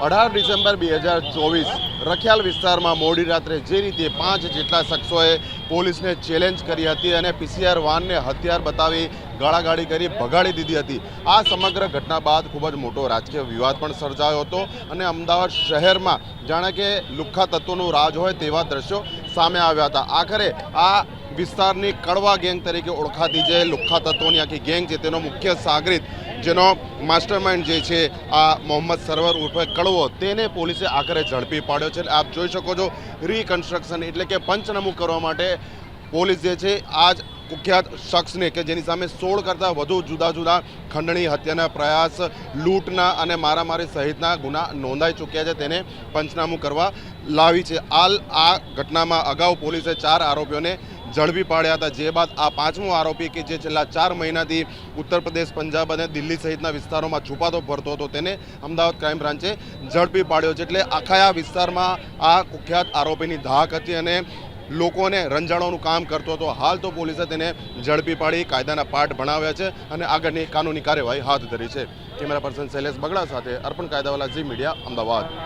અઢાર ડિસેમ્બર બે હજાર ચોવીસ, રખિયાલ વિસ્તારમાં મોડી રાત્રે જે રીતે પાંચ જેટલા શખ્સોએ પોલીસને ચેલેન્જ કરી હતી અને પીસીઆર વાનને હથિયાર બતાવી ગાળાગાળી કરી ભગાડી દીધી હતી. આ સમગ્ર ઘટના બાદ ખૂબ જ મોટો રાજકીય વિવાદ પણ સર્જાયો હતો અને અમદાવાદ શહેરમાં જાણે કે લુખ્ખા તત્વોનું રાજ હોય તેવા દ્રશ્યો સામે આવ્યા હતા. આખરે આ વિસ્તારની કડવા ગેંગ તરીકે ઓળખાતી જે લુખ્ખા તત્વોની આખી ગેંગ છે તેનો મુખ્ય સાગરીત જેનો માસ્ટરમાઇન્ડ જે છે, આ મોહમ્મદ સરવર ઉર્ફે કડવો, તેને પોલીસે આખરે ઝડપી પાડ્યો છે. આપ જોઈ શકો છો રિકન્સ્ટ્રક્શન એટલે કે પંચનામું કરવા માટે પોલીસ જે છે આ જ કુખ્યાત શખ્સને કે જેની સામે સોળ કરતાં વધુ જુદા જુદા ખંડણી, હત્યાના પ્રયાસ, લૂંટના અને મારામારી સહિતના ગુના નોંધાઈ ચૂક્યા છે. તેને પંચનામું કરવા લાવી છે. હાલ આ ઘટનામાં અગાઉ પોલીસે ચાર આરોપીઓને ઝડપી પાડ્યા હતા. જે બાદ આ પાંચમો આરોપી કે જે છેલ્લા ચાર મહિનાથી ઉત્તર પ્રદેશ, પંજાબ અને દિલ્હી સહિતના વિસ્તારોમાં છુપાતો ફરતો હતો, તેને અમદાવાદ ક્રાઇમ બ્રાન્ચે ઝડપી પાડ્યો છે. એટલે આખા આ વિસ્તારમાં આ કુખ્યાત આરોપીની ધાક હતી અને લોકોને રંજાડવાનું કામ કરતો હતો. હાલ તો પોલીસે તેને ઝડપી પાડી, કાયદાના પાઠ ભણાવ્યા છે અને આગળની કાનૂની કાર્યવાહી હાથ ધરી છે. કેમેરા પર્સન શૈલેષ બગડા સાથે અર્પણ કાયદાવાલા ઝી મીડિયા, અમદાવાદ.